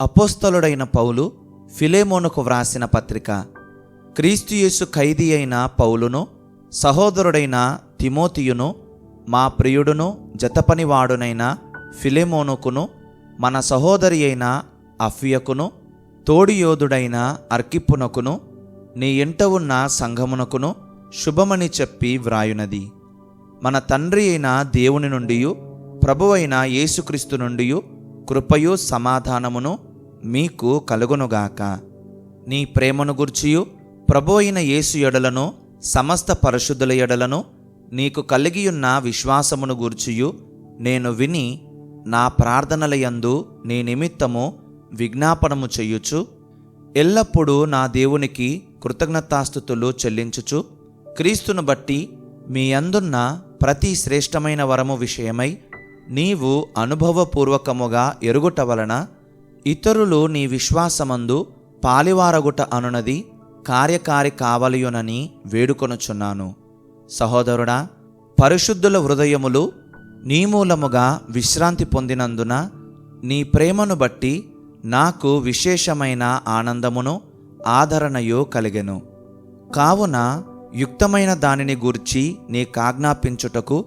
అపోస్తలుడైన పౌలు ఫిలేమోనుకు వ్రాసిన పత్రిక క్రీస్తుయేసు ఖైదీ అయిన పౌలును సహోదరుడైన తిమోతియును మా ప్రియుడును జతపనివాడునైన ఫిలేమోనుకును మన సహోదరి అయిన అఫియకును తోడియోధుడైన అర్కిప్పునకును నీ ఇంట ఉన్న సంఘమునకును శుభమని చెప్పి వ్రాయునది. మన తండ్రి అయిన దేవుని నుండి ప్రభువైన యేసుక్రీస్తు నుండి కృపయు సమాధానమును మీకు కలుగునుగాక. నీ ప్రేమను గూర్చియు ప్రభు అయిన యేసు ఎడలను సమస్త పరిశుద్ధుల ఎడలను నీకు కలిగియున్న విశ్వాసమును గూర్చియు. నేను విని నా ప్రార్థనలయందు నీ నిమిత్తము విజ్ఞాపనము చెయ్యుచు ఎల్లప్పుడూ నా దేవునికి కృతజ్ఞతాస్థుతులు చెల్లించుచు. క్రీస్తును బట్టి మీ అందున్న ప్రతి శ్రేష్టమైన వరము విషయమై నీవు అనుభవపూర్వకముగా ఎరుగుట వలన ఇతరులు నీ విశ్వాసమందు పాలివారగుట అనునది కార్యకారి కావలియునని వేడుకొనుచున్నాను. సహోదరుడా పరిశుద్ధుల హృదయములు నీ మూలముగా విశ్రాంతి పొందినందున నీ ప్రేమను బట్టి నాకు విశేషమైన ఆనందమును ఆదరణయు కలిగెను. కావున యుక్తమైన దానిని గూర్చి నీకాజ్ఞాపించుటకు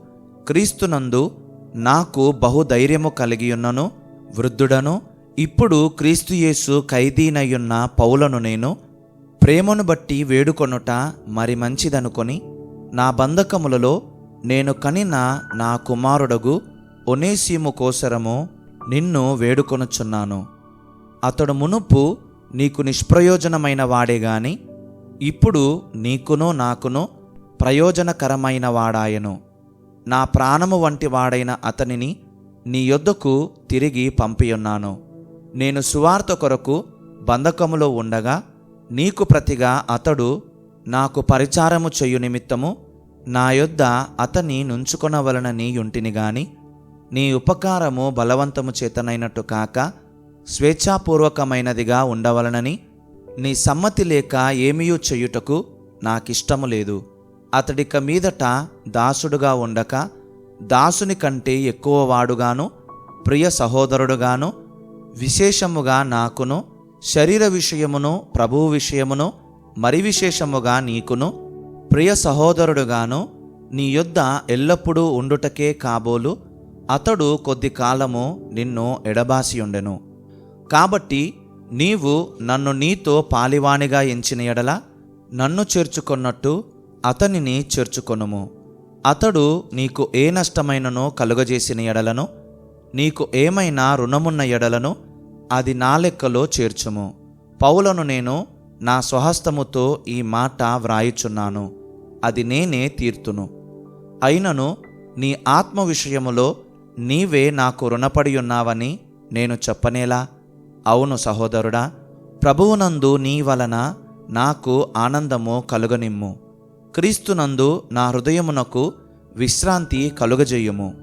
క్రీస్తునందు నాకు బహుధైర్యము కలిగియున్నను వృద్ధుడను ఇప్పుడు క్రీస్తుయేసు ఖైదీనయ్యున్న పౌలను నేను ప్రేమను బట్టి వేడుకొనుట మరి మంచిదనుకొని నా బంధకములలో నేను కనిన నా కుమారుడగు ఒనేసీము కోసరము నిన్ను వేడుకొనుచున్నాను. అతడు మునుపు నీకు నిష్ప్రయోజనమైన వాడే గాని ఇప్పుడు నీకును నాకును ప్రయోజనకరమైన వాడాయను. నా ప్రాణము వంటి వాడైన అతనిని నీ యొద్దకు తిరిగి పంపియున్నాను. నేను సువార్త కొరకు బంధకములో ఉండగా నీకు ప్రతిగా అతడు నాకు పరిచారము చేయు నిమిత్తము నా యొద్ద అతని నుంచుకొనవలనని యుంటిని గాని నీ ఉపకారము బలవంతము చేతనైనట్టు కాక స్వేచ్ఛాపూర్వకమైనదిగా ఉండవలనని నీ సమ్మతి లేక ఏమీయూ చెయ్యుటకు నాకిష్టము లేదు. అతడిక మీదట దాసుడుగా ఉండక దాసుని కంటే ఎక్కువ వాడుగాను ప్రియ సహోదరుడుగాను విశేషముగా నాకును శరీర విషయమును ప్రభువు విషయమును మరి విశేషముగా నీకును ప్రియ సహోదరుడుగాను నీ యొద్ద ఎల్లప్పుడూ ఉండుటకే కాబోలు అతడు కొద్ది కాలము నిన్ను ఎడబాసియుండెను. కాబట్టి నీవు నన్ను నీతో పాలివానిగా ఎంచిన ఎడల నన్ను చేర్చుకొన్నట్టు అతనిని చేర్చుకొనుము. అతడు నీకు ఏ నష్టమైననో కలుగజేసిన ఎడలను నీకు ఏమైనా రుణమున్న ఎడలను అది నా లెక్కలో చేర్చుము. పౌలను నేను నా స్వహస్తముతో ఈ మాట వ్రాయుచున్నాను. అది నేనే తీర్తును. అయినను నీ ఆత్మ విషయములో నీవే నాకు రుణపడి ఉన్నావని నేను చెప్పనేలా? అవును సహోదరుడా ప్రభువునందు నీ వలన నాకు ఆనందము కలుగనిమ్ము. క్రీస్తునందు నా హృదయమునకు విశ్రాంతి కలుగజేయుము.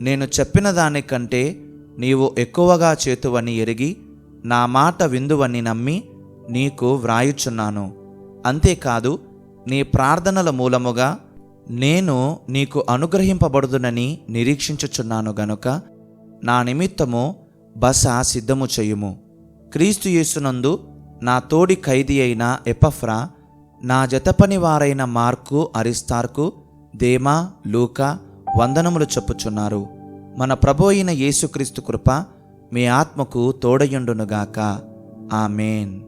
నేను చెప్పిన దానికంటే నీవు ఎక్కువగా చేతువని ఎరిగి నా మాట విందువని నమ్మి నీకు వ్రాయుచున్నాను. అంతేకాదు నీ ప్రార్థనల మూలముగా నేను నీకు అనుగ్రహింపబడుదునని నిరీక్షించుచున్నాను గనుక నా నిమిత్తము బస సిద్ధము చేయుము. క్రీస్తు యేసునందు నా తోడి ఖైదీ అయిన ఎపఫ్రా నా జతపని వారైన మార్కు అరిస్తార్కు దేమా లూకా వందనములు చెప్పుచున్నారు. మన ప్రభు అయిన యేసుక్రీస్తు కృప మీ ఆత్మకు తోడయుండునుగాక ఆమెన్.